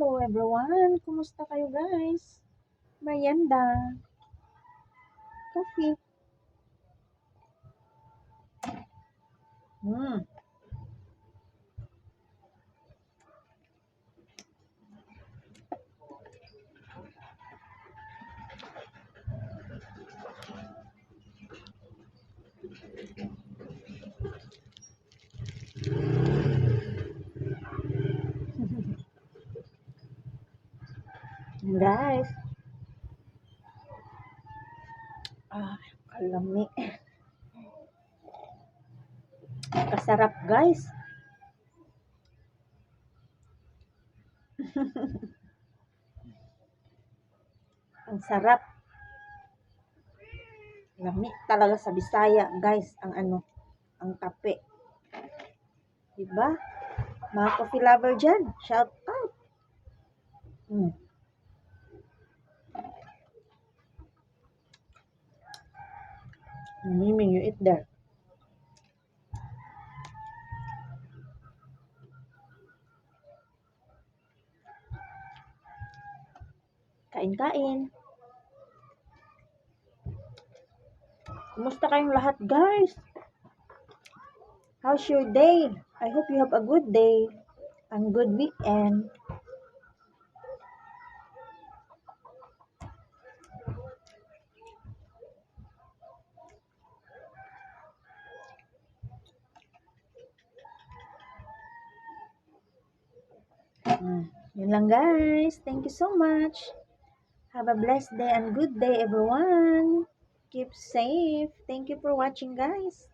Hello everyone! Kumusta kayo guys? Merienda. Coffee. Hmm. Guys. Ah, kalami. Kasarap, guys. ang sarap. Lami talaga sa Bisaya, guys, ang ano, ang kape. Diba? Mga coffee lover dyan, shout out. Mm. Miming you eat there. Kain-kain. Kumusta kayong lahat, guys? How's your day? I hope you have a good day and good weekend. Mm, yun lang guys. Thank you so much. Have a blessed day and good day everyone. Keep safe. Thank you for watching guys.